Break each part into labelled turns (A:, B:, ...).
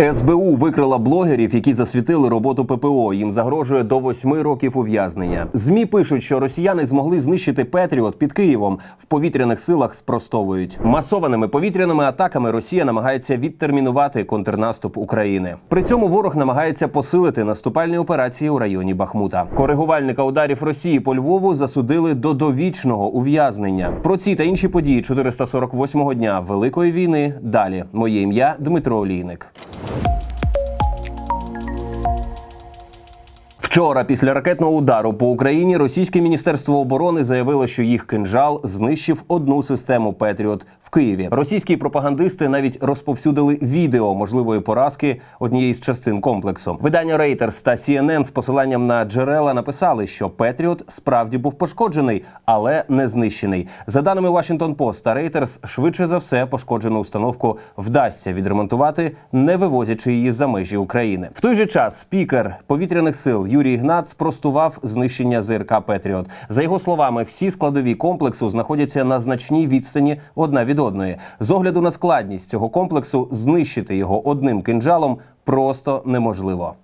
A: СБУ викрила блогерів, які засвітили роботу ППО. Їм загрожує до восьми років ув'язнення. Змі пишуть, що росіяни змогли знищити Петріот під Києвом. В повітряних силах спростовують масованими повітряними атаками. Росія намагається відтермінувати контрнаступ України. При цьому ворог намагається посилити наступальні операції у районі Бахмута. Коригувальника ударів Росії по Львову засудили до довічного ув'язнення. Про ці та інші події 448-го дня Великої війни. Далі моє ім'я Дмитро Олійник. Вчора, після ракетного удару по Україні, російське міністерство оборони заявило, що їх кинжал знищив одну систему Петріот Києві. Російські пропагандисти навіть розповсюдили відео можливої поразки однієї з частин комплексу. Видання Reuters та CNN з посиланням на джерела написали, що Петріот справді був пошкоджений, але не знищений. За даними Washington Post та Reuters, швидше за все пошкоджену установку вдасться відремонтувати, не вивозячи її за межі України. В той же час спікер повітряних сил Юрій Ігнат спростував знищення ЗРК Петріот. За його словами, всі складові комплексу знаходяться на значній відстані одна від одної. З огляду на складність цього комплексу знищити його одним кинджалом просто неможливо.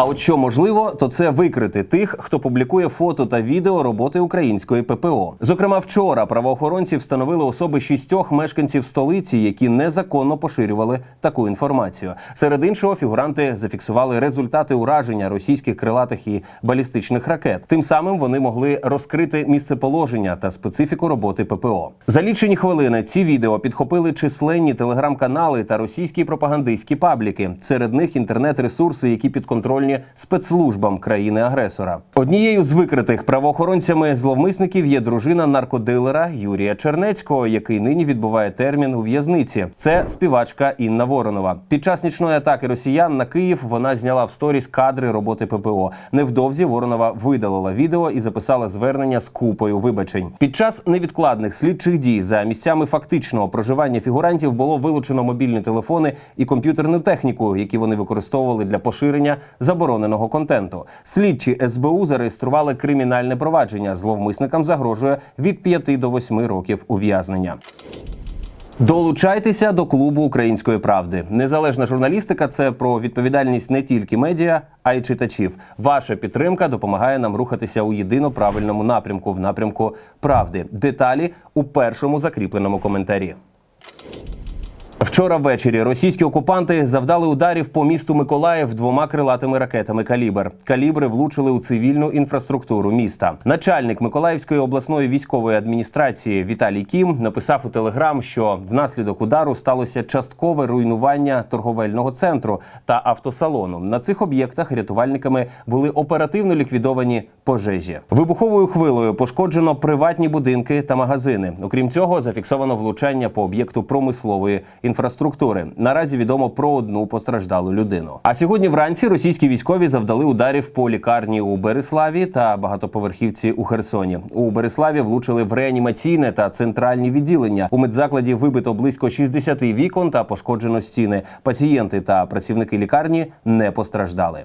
A: А от що можливо, то це викрити тих, хто публікує фото та відео роботи української ППО. Зокрема, вчора правоохоронці встановили особи шістьох мешканців столиці, які незаконно поширювали таку інформацію. Серед іншого, фігуранти зафіксували результати ураження російських крилатих і балістичних ракет. Тим самим вони могли розкрити місцеположення та специфіку роботи ППО. За лічені хвилини ці відео підхопили численні телеграм-канали та російські пропагандистські пабліки. Серед них інтернет-ресурси, які підконтрольні спецслужбам країни-агресора. Однією з викритих правоохоронцями зловмисників є дружина наркодилера Юрія Чернецького, який нині відбуває термін у в'язниці. Це співачка Інна Воронова. Під час нічної атаки росіян на Київ вона зняла в сторіс кадри роботи ППО. Невдовзі Воронова видалила відео і записала звернення з купою вибачень. Під час невідкладних слідчих дій за місцями фактичного проживання фігурантів було вилучено мобільні телефони і комп'ютерну техніку, які вони використовували для поширення забороненого контенту. Слідчі СБУ зареєстрували кримінальне провадження. Зловмисникам загрожує від 5 до 8 років ув'язнення. Долучайтеся до клубу української правди. Незалежна журналістика це про відповідальність не тільки медіа, а й читачів. Ваша підтримка допомагає нам рухатися у єдино правильному напрямку в напрямку правди. Деталі у першому закріпленому коментарі. Вчора ввечері російські окупанти завдали ударів по місту Миколаїв двома крилатими ракетами Калібр. Калібри влучили у цивільну інфраструктуру міста. Начальник Миколаївської обласної військової адміністрації Віталій Кім написав у телеграм, що внаслідок удару сталося часткове руйнування торговельного центру та автосалону. На цих об'єктах рятувальниками були оперативно ліквідовані пожежі. Вибуховою хвилею пошкоджено приватні будинки та магазини. Окрім цього, зафіксовано влучання по об'єкту промислової інфраструктури. Наразі відомо про одну постраждалу людину. А сьогодні вранці російські військові завдали ударів по лікарні у Береславі та багатоповерхівці у Херсоні. У Береславі влучили в реанімаційне та центральні відділення. У медзакладі вибито близько 60 вікон та пошкоджено стіни. Пацієнти та працівники лікарні не постраждали.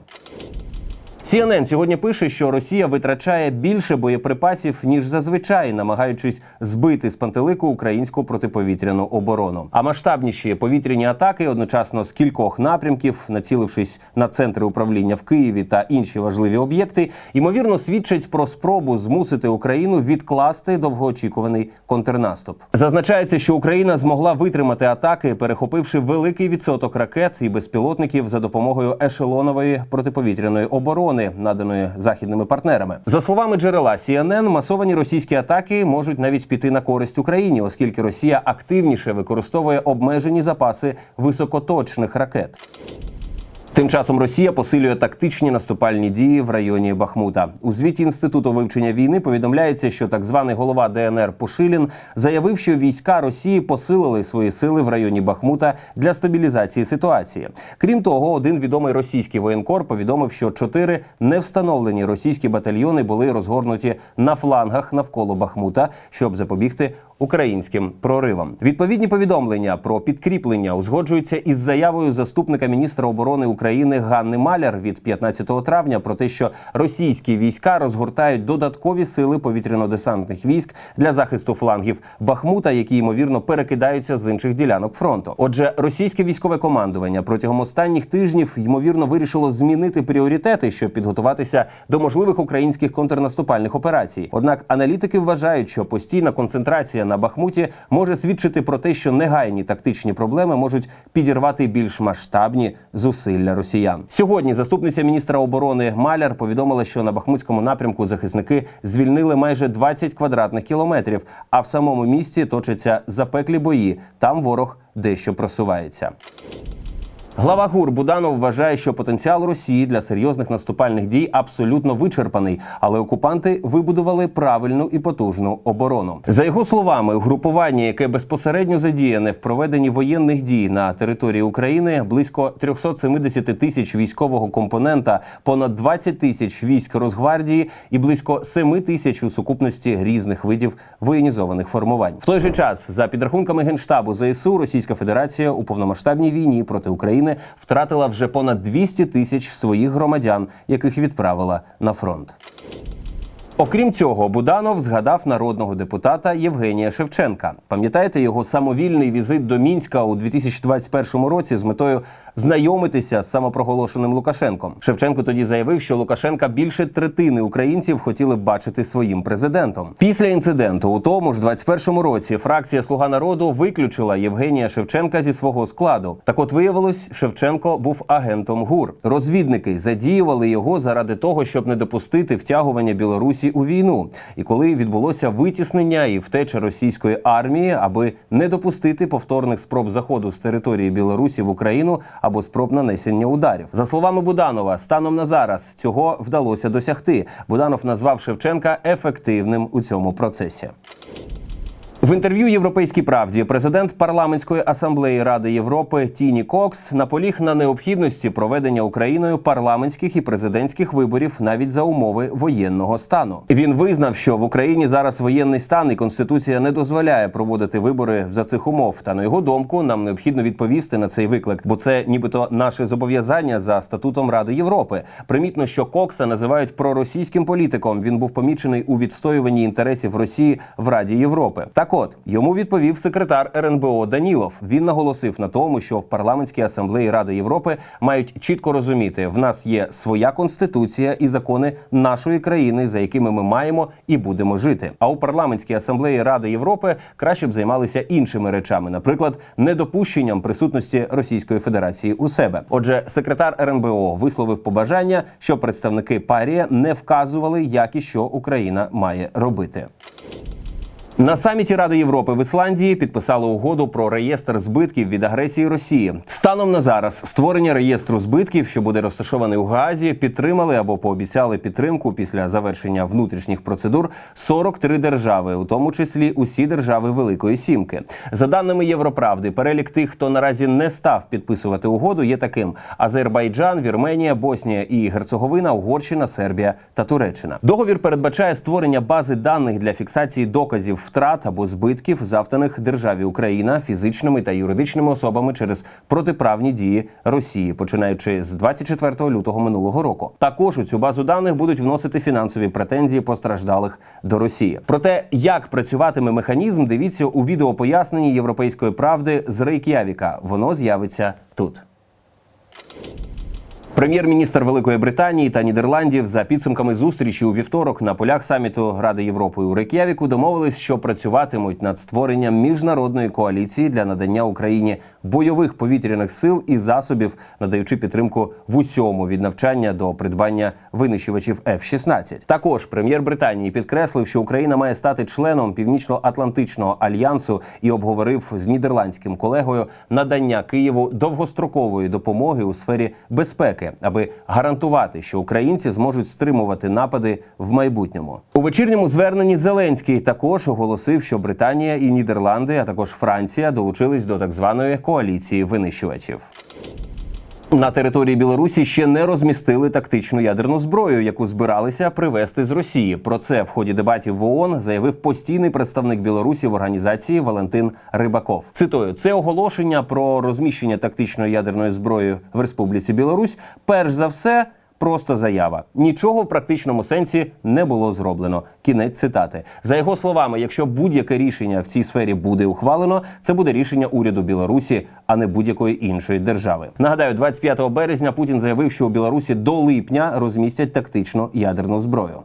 A: CNN сьогодні пише, що Росія витрачає більше боєприпасів ніж зазвичай, намагаючись збити з пантелику українську протиповітряну оборону. А масштабніші повітряні атаки одночасно з кількох напрямків, націлившись на центри управління в Києві та інші важливі об'єкти, ймовірно свідчать про спробу змусити Україну відкласти довгоочікуваний контрнаступ. Зазначається, що Україна змогла витримати атаки, перехопивши великий відсоток ракет і безпілотників за допомогою ешелонової протиповітряної оборони наданої західними партнерами. За словами джерела CNN, масовані російські атаки можуть навіть піти на користь Україні, оскільки Росія активніше використовує обмежені запаси високоточних ракет. Тим часом Росія посилює тактичні наступальні дії в районі Бахмута. У звіті інституту вивчення війни повідомляється, що так званий голова ДНР Пушилін заявив, що війська Росії посилили свої сили в районі Бахмута для стабілізації ситуації. Крім того, один відомий російський воєнкор повідомив, що чотири невстановлені російські батальйони були розгорнуті на флангах навколо Бахмута, щоб запобігти українським проривам. Відповідні повідомлення про підкріплення узгоджуються із заявою заступника міністра оборони України Ганни Маляр від 15 травня про те, що російські війська розгортають додаткові сили повітряно-десантних військ для захисту флангів Бахмута, які ймовірно перекидаються з інших ділянок фронту. Отже, російське військове командування протягом останніх тижнів ймовірно вирішило змінити пріоритети, щоб підготуватися до можливих українських контрнаступальних операцій. Однак аналітики вважають, що постійна концентрація на Бахмуті може свідчити про те, що негайні тактичні проблеми можуть підірвати більш масштабні зусилля росіян. Сьогодні заступниця міністра оборони Маляр повідомила, що на Бахмутському напрямку захисники звільнили майже 20 квадратних кілометрів, а в самому місті точаться запеклі бої. Там ворог дещо просувається. Глава ГУР Буданов вважає, що потенціал Росії для серйозних наступальних дій абсолютно вичерпаний, але окупанти вибудували правильну і потужну оборону. За його словами, угрупування, яке безпосередньо задіяне в проведенні воєнних дій на території України, близько 370 тисяч військового компонента, понад 20 тисяч військ Росгвардії і близько 7 тисяч у сукупності різних видів воєнізованих формувань. В той же час, за підрахунками генштабу ЗСУ, Російська Федерація у повномасштабній війні проти України втратила вже понад 200 тисяч своїх громадян, яких відправила на фронт. Окрім цього, Буданов згадав народного депутата Євгенія Шевченка. Пам'ятаєте його самовільний візит до Мінська у 2021 році з метою знайомитися з самопроголошеним Лукашенком. Шевченко тоді заявив, що Лукашенка більше третини українців хотіли бачити своїм президентом. Після інциденту у тому ж 21 році фракція Слуга народу виключила Євгенія Шевченка зі свого складу. Так, от виявилось, Шевченко був агентом ГУР. Розвідники задіювали його заради того, щоб не допустити втягування Білорусі у війну. І коли відбулося витіснення і втеча російської армії, аби не допустити повторних спроб заходу з території Білорусі в Україну або спроб нанесення ударів, за словами Буданова, станом на зараз цього вдалося досягти. Буданов назвав Шевченка ефективним у цьому процесі. В інтерв'ю Європейській правді президент парламентської асамблеї Ради Європи Тіні Кокс наполіг на необхідності проведення Україною парламентських і президентських виборів навіть за умови воєнного стану. Він визнав, що в Україні зараз воєнний стан і конституція не дозволяє проводити вибори за цих умов. Та на його думку нам необхідно відповісти на цей виклик, бо це нібито наше зобов'язання за статутом Ради Європи. Примітно, що Кокса називають проросійським політиком. Він був помічений у відстоюванні інтересів Росії в Раді Європи. Так от йому відповів секретар РНБО Данілов. Він наголосив на тому, що в парламентській асамблеї Ради Європи мають чітко розуміти, в нас є своя конституція і закони нашої країни, за якими ми маємо і будемо жити. А у парламентській асамблеї Ради Європи краще б займалися іншими речами, наприклад, недопущенням присутності Російської Федерації у себе. Отже, секретар РНБО висловив побажання, щоб представники парія не вказували, як і що Україна має робити. На саміті Ради Європи в Ісландії підписали угоду про реєстр збитків від агресії Росії. Станом на зараз створення реєстру збитків, що буде розташований у Гаазі, підтримали або пообіцяли підтримку після завершення внутрішніх процедур 43 держави, у тому числі усі держави Великої Сімки. За даними Європравди, перелік тих, хто наразі не став підписувати угоду, є таким: Азербайджан, Вірменія, Боснія і Герцеговина, Угорщина, Сербія та Туреччина. Договір передбачає створення бази даних для фіксації доказів втрат або збитків, завданих державі Україна фізичними та юридичними особами через протиправні дії Росії, починаючи з 24 лютого минулого року. Також у цю базу даних будуть вносити фінансові претензії постраждалих до Росії. Про те, як працюватиме механізм, дивіться у відео поясненні європейської правди з Рейк'явіка. Воно з'явиться тут. Прем'єр-міністр Великої Британії та Нідерландів за підсумками зустрічі у вівторок на полях саміту Ради Європи у Рейк'явіку домовились, що працюватимуть над створенням міжнародної коаліції для надання Україні бойових повітряних сил і засобів, надаючи підтримку в усьому від навчання до придбання винищувачів F-16. Також прем'єр Британії підкреслив, що Україна має стати членом Північно-Атлантичного альянсу і обговорив з нідерландським колегою надання Києву довгострокової допомоги у сфері безпеки, аби гарантувати, що українці зможуть стримувати напади в майбутньому. У вечірньому зверненні Зеленський також оголосив, що Британія і Нідерланди, а також Франція долучились до так званої коаліції винищувачів. На території Білорусі ще не розмістили тактичну ядерну зброю, яку збиралися привезти з Росії. Про це в ході дебатів в ООН заявив постійний представник Білорусі в організації Валентин Рибаков. Цитую, це оголошення про розміщення тактичної ядерної зброї в Республіці Білорусь. Перш за все. Просто заява. Нічого в практичному сенсі не було зроблено. Кінець цитати. За його словами, якщо будь-яке рішення в цій сфері буде ухвалено, це буде рішення уряду Білорусі, а не будь-якої іншої держави. Нагадаю, 25 березня Путін заявив, що у Білорусі до липня розмістять тактичну ядерну зброю.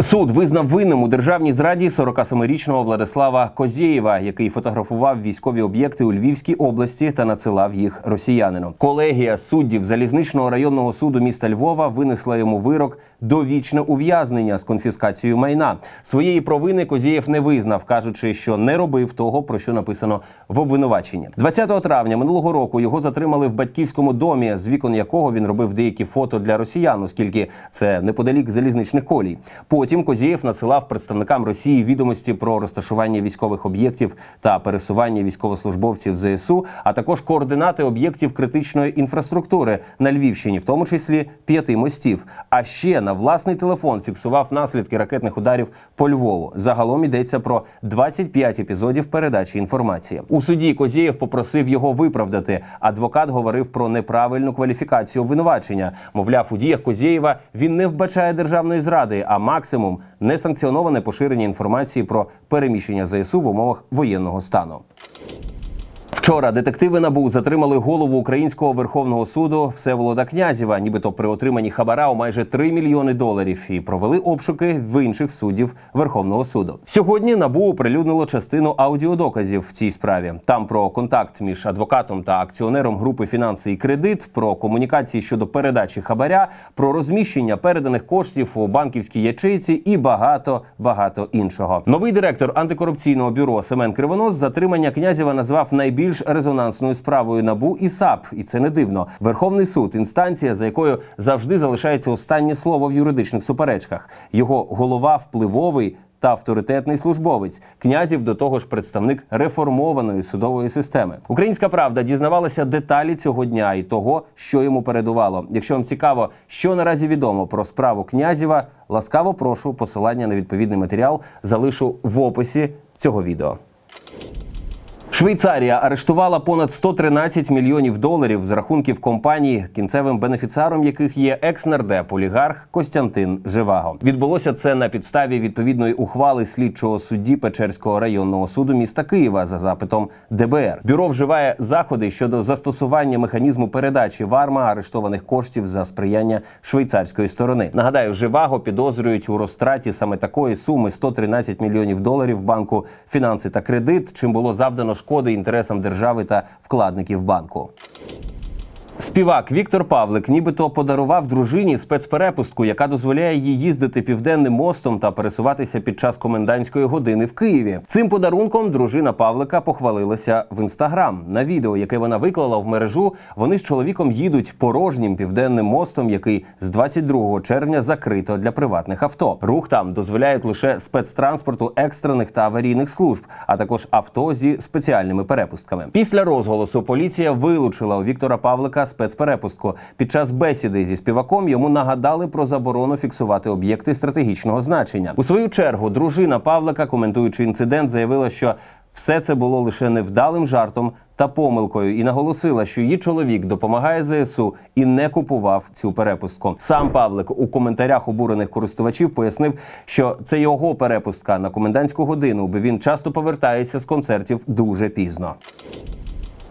A: Суд визнав винним у державній зраді 47-річного Владислава Козєєва, який фотографував військові об'єкти у Львівській області та надсилав їх росіянину. Колегія суддів залізничного районного суду міста Львова винесла йому вирок довічне ув'язнення з конфіскацією майна. Своєї провини Козєєв не визнав, кажучи, що не робив того, про що написано в обвинуваченні. 20 травня минулого року його затримали в батьківському домі, з вікон якого він робив деякі фото для росіян, оскільки це неподалік залізничних колій. Потім Козєєв надсилав представникам Росії відомості про розташування військових об'єктів та пересування військовослужбовців ЗСУ, а також координати об'єктів критичної інфраструктури на Львівщині, в тому числі п'яти мостів. А ще на власний телефон фіксував наслідки ракетних ударів по Львову. Загалом йдеться про 25 епізодів передачі інформації. У суді Козєєв попросив його виправдати. Адвокат говорив про неправильну кваліфікацію обвинувачення. Мовляв, у діях Козєєва він не вбачає державної зради, а максимум несанкціоноване поширення інформації про переміщення ЗСУ в умовах воєнного стану. Вчора детективи НАБУ затримали голову українського верховного суду Всеволода Князєва, нібито при отриманні хабара у майже 3 мільйони доларів, і провели обшуки в інших суддів Верховного суду. Сьогодні НАБУ оприлюднило частину аудіодоказів в цій справі. Там про контакт між адвокатом та акціонером групи фінанси і кредит, про комунікації щодо передачі хабаря, про розміщення переданих коштів у банківській ячейці і багато багато іншого. Новий директор антикорупційного бюро Семен Кривонос затримання Князєва назвав найбільш резонансною справою набу і САП, і це не дивно. Верховний суд інстанція, за якою завжди залишається останнє слово в юридичних суперечках. Його голова впливовий. Та авторитетний службовець князів до того ж представник реформованої судової системи. Українська правда дізнавалася деталі цього дня і того, що йому передувало. Якщо вам цікаво, що наразі відомо про справу князєва, ласкаво прошу посилання на відповідний матеріал залишу в описі цього відео. Швейцарія арештувала понад 113 мільйонів доларів з рахунків компаній, кінцевим бенефіціаром яких є екс-нардеп олігарх Костянтин Живаго. Відбулося це на підставі відповідної ухвали слідчого судді Печерського районного суду міста Києва за запитом ДБР. Бюро вживає заходи щодо застосування механізму передачі варма арештованих коштів за сприяння швейцарської сторони. Нагадаю, Живаго підозрюють у розтраті саме такої суми 113 мільйонів доларів банку фінанси та кредит, чим було завдано шкоди інтересам держави та вкладників банку. Співак Віктор Павлик нібито подарував дружині спецперепустку, яка дозволяє їй їздити південним мостом та пересуватися під час комендантської години в Києві. Цим подарунком дружина Павлика похвалилася в інстаграм. На відео, яке вона виклала в мережу, вони з чоловіком їдуть порожнім південним мостом, який з 22 червня закрито для приватних авто. Рух там дозволяють лише спецтранспорту екстрених та аварійних служб, а також авто зі спеціальними перепустками. Після розголосу поліція вилучила у Віктора Павлика спецперепустку. Під час бесіди зі співаком йому нагадали про заборону фіксувати об'єкти стратегічного значення. У свою чергу дружина Павлика, коментуючи інцидент, заявила, що все це було лише невдалим жартом та помилкою, і наголосила, що її чоловік допомагає ЗСУ і не купував цю перепустку. Сам Павлик у коментарях обурених користувачів пояснив, що це його перепустка на комендантську годину, бо він часто повертається з концертів дуже пізно.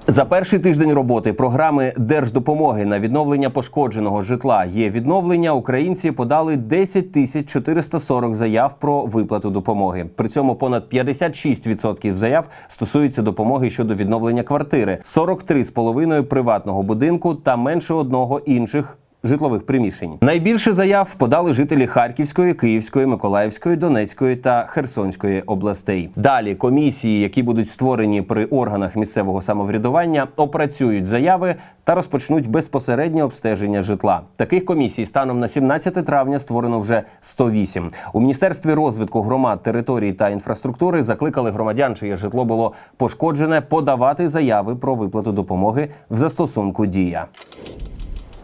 A: За перший тиждень роботи програми держдопомоги на відновлення пошкодженого житла є відновлення. Українці подали 10 тисяч 440 заяв про виплату допомоги. При цьому понад 56% заяв стосуються допомоги щодо відновлення квартири, 43,5% приватного будинку та менше одного інших житлових приміщень. Найбільше заяв подали жителі Харківської, Київської, Миколаївської, Донецької та Херсонської областей. Далі комісії, які будуть створені при органах місцевого самоврядування, опрацюють заяви та розпочнуть безпосереднє обстеження житла. Таких комісій станом на 17 травня створено вже 108. У міністерстві розвитку громад, територій та інфраструктури закликали громадян, чиє житло було пошкоджене, подавати заяви про виплату допомоги в застосунку Дія.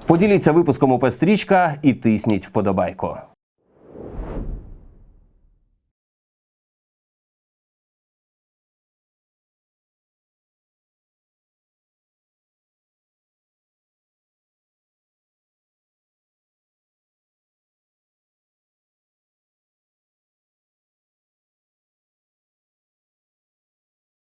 A: Поділіться випуском у «Стрічка» і тисніть вподобайку.